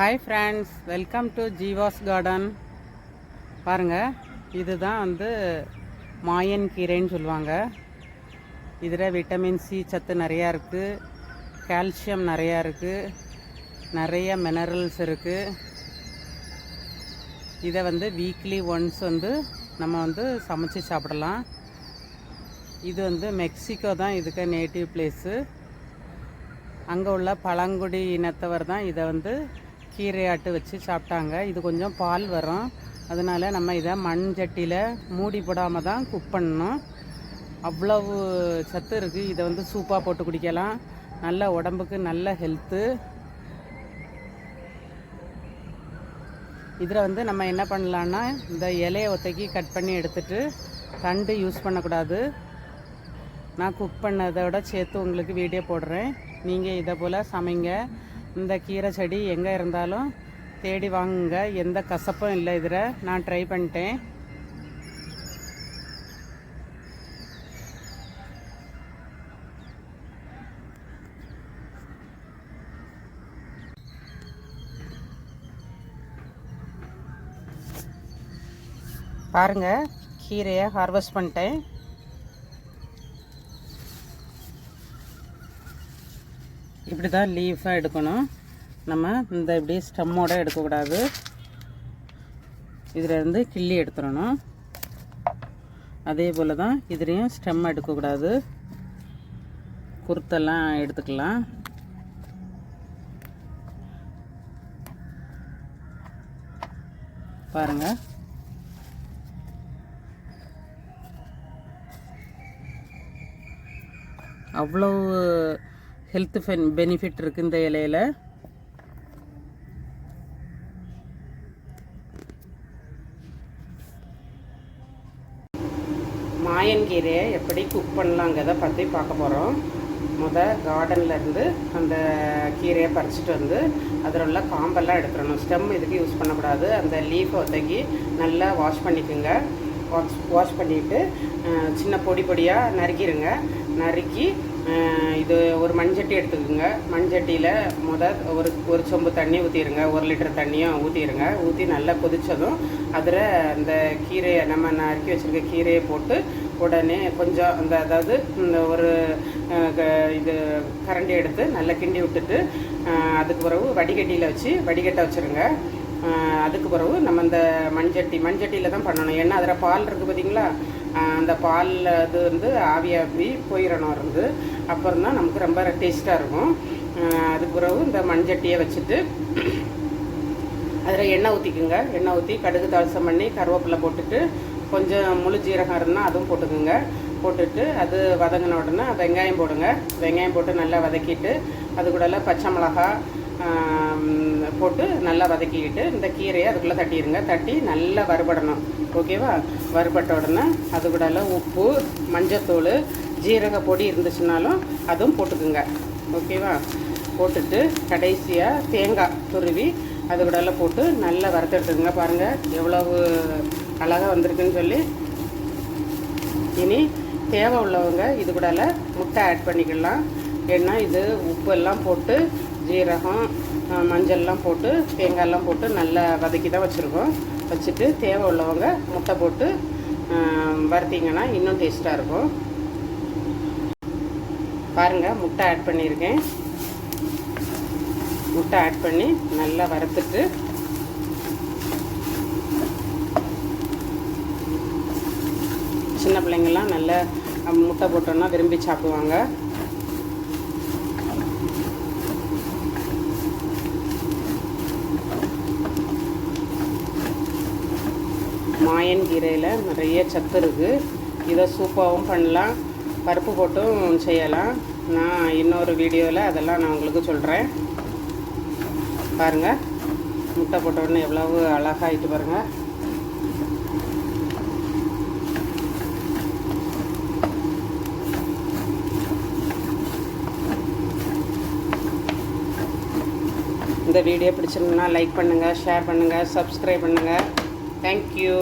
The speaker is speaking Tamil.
Hi friends welcome to Jeeva's garden பாருங்கள் இதுதான் வந்து மாயன் கீரைன்னு சொல்லுவாங்க. இதில் விட்டமின் சி சத்து நிறையா இருக்குது கால்சியம் நிறையா இருக்குது நிறைய மினரல்ஸ் இருக்குது இதை வந்து வீக்லி ஒன்ஸ் வந்து நம்ம வந்து சமைச்சு சாப்பிடலாம். இது வந்து மெக்சிகோ தான் இதுக்கு நேட்டிவ் பிளேஸு அங்கே உள்ள பழங்குடி இனத்தவர் தான் இதை வந்து கீரையாட்டு வச்சு சாப்பிட்டாங்க. இது கொஞ்சம் பால் வரும். அதனால நம்ம இதை மண் சட்டியில் மூடி போடாமல் தான் குக் பண்ணணும். அவ்வளவு சத்து இருக்குது இதை வந்து சூப்பாக போட்டு குடிக்கலாம். நல்ல உடம்புக்கு நல்ல ஹெல்த்து இதில் வந்து நம்ம என்ன பண்ணலான்னா இந்த இலையை ஒத்தக்கி கட் பண்ணி எடுத்துட்டு தண்டு யூஸ் பண்ணக்கூடாது. நான் குக் பண்ணதோட சேர்த்து உங்களுக்கு வீடியோ போடுறேன். நீங்கள் இதை போல் சமைங்க. இந்த கீரை செடி எங்கே இருந்தாலும் தேடி வாங்குங்க. எந்த கசப்பும் இல்லை இதில். நான் ட்ரை பண்ணிட்டேன். பாருங்கள் கீரையை ஹார்வெஸ்ட் பண்ணிட்டேன். இப்படி தான் லீஃபாக எடுக்கணும். நம்ம இந்த இப்படி ஸ்டம்மோடு எடுக்கக்கூடாது. இதிலேருந்து கிள்ளி எடுத்துடணும். அதே போல் தான் இதுலேயும் ஸ்டெம் எடுக்கக்கூடாது. குருத்தெல்லாம் எடுத்துக்கலாம். பாருங்கள் அவ்வளோ ஹெல்த் பெனிஃபிட் இருக்குது இந்த இலையில. மாயன் கீரையை எப்படி குக் பண்ணலாங்கிறத பற்றி பார்க்க போகிறோம் முத கார்டன்லேருந்து அந்த கீரையை பறிச்சுட்டு வந்து அதில் உள்ள காம்பெல்லாம் எடுத்துடணும். ஸ்டெம் இதுக்கு யூஸ் பண்ணக்கூடாது. அந்த லீஃபை ஒத்தக்கி நல்லா வாஷ் பண்ணிக்கோங்க. வாஷ் வாஷ் பண்ணிவிட்டு சின்ன பொடி பொடியாக நறுக்கிடுங்க நறுக்கி சட்டி எடுத்துக்கோங்க. மண் சட்டியில் எடுத்துக்கோங்க முத ஒரு ஒரு சொம்பு தண்ணி ஊற்றிடுங்க ஒரு லிட்டர் தண்ணியும் ஊற்றிடுங்க ஊற்றி நல்லா கொதித்ததும் அதில் அந்த கீரையை நம்ம நறுக்கி வச்சுருக்க கீரையை போட்டு உடனே கொஞ்சம் அந்த அதாவது இந்த ஒரு க- இது கரண்டி எடுத்து நல்லா கிண்டி விட்டுட்டு அதுக்கு பிறகு வடிகட்டியில் வச்சு வடிகட்ட வச்சுருங்க. அதுக்கு பிறகு நம்ம இந்த மண்சட்டி மண்சட்டியில் தான் பண்ணணும். ஏன்னா அதில் பால் இருக்குது பார்த்தீங்களா அந்த பாலில் அது வந்து ஆவியாவி போயிடணும் இருந்து. அப்புறம் தான் நமக்கு ரொம்ப டேஸ்ட்டாக இருக்கும். அதுக்கு பிறகு இந்த மண்சட்டியை வச்சுட்டு அதில் எண்ணெய் ஊற்றிக்குங்க எண்ணெய் ஊற்றி கடுகு தாளசம் பண்ணி கருவேப்பிலை போட்டுட்டு கொஞ்சம் முழு ஜீரகம் இருந்தால் அதுவும் போட்டுக்குங்க. போட்டுட்டு அது வதங்கின உடனே வெங்காயம் போடுங்க. வெங்காயம் போட்டு நல்லா வதக்கிட்டு அது கூடல பச்சை மிளகா போட்டு நல்லா வதக்கிக்கிட்டு இந்த கீரையை அதுக்குள்ளே தட்டிடுங்க. தட்டி நல்லா வறுபடணும். ஓகேவா? வறுபட்ட உடனே அது கூடல உப்பு மஞ்சத்தூள் ஜீரக பொடி இருந்துச்சுனாலும் அதுவும் போட்டுக்குங்க. ஓகேவா? போட்டுட்டு கடைசியாக தேங்காய் துருவி அது கூடலாம் போட்டு நல்லா வறுத்தெடுத்துக்குங்க பாருங்கள் எவ்வளவு அழகாக வந்திருக்குன்னு சொல்லி. இனி தேவை உள்ளவங்க இது கூடல முட்டை ஆட் பண்ணிக்கலாம். ஏன்னா இது உப்பு எல்லாம் போட்டு ஜீரகம் மஞ்சள்லாம் போட்டு தேங்காயெல்லாம் போட்டு நல்லா வதக்கி தான் வச்சுருக்கோம். வச்சுட்டு தேவை உள்ளவங்க முட்டை போட்டு வறுத்தீங்கன்னா இன்னும் டேஸ்ட்டாக இருக்கும். பாருங்கள் முட்டை ஆட் பண்ணியிருக்கேன். முட்டை ஆட் பண்ணி நல்லா வறுத்துட்டு சின்ன பிள்ளைங்கள்லாம் நல்லா முட்டை போட்டோன்னா விரும்பி சாப்பிடுவாங்க. மாயன் கீரையில் நிறைய சத்து இருக்குது இதை சூப்பாகவும் பண்ணலாம். பருப்பு போட்டும் செய்யலாம். நான் இன்னொரு வீடியோவில் அதெல்லாம் நான் உங்களுக்கு சொல்கிறேன் பாருங்கள் முட்டை போட்ட உடனே எவ்வளவு ஆகிட்டு பாருங்கள் இந்த வீடியோ பிடிச்சிருந்தா லைக் பண்ணுங்கள் ஷேர் பண்ணுங்கள் சப்ஸ்கிரைப் பண்ணுங்கள் தேங்க்யூ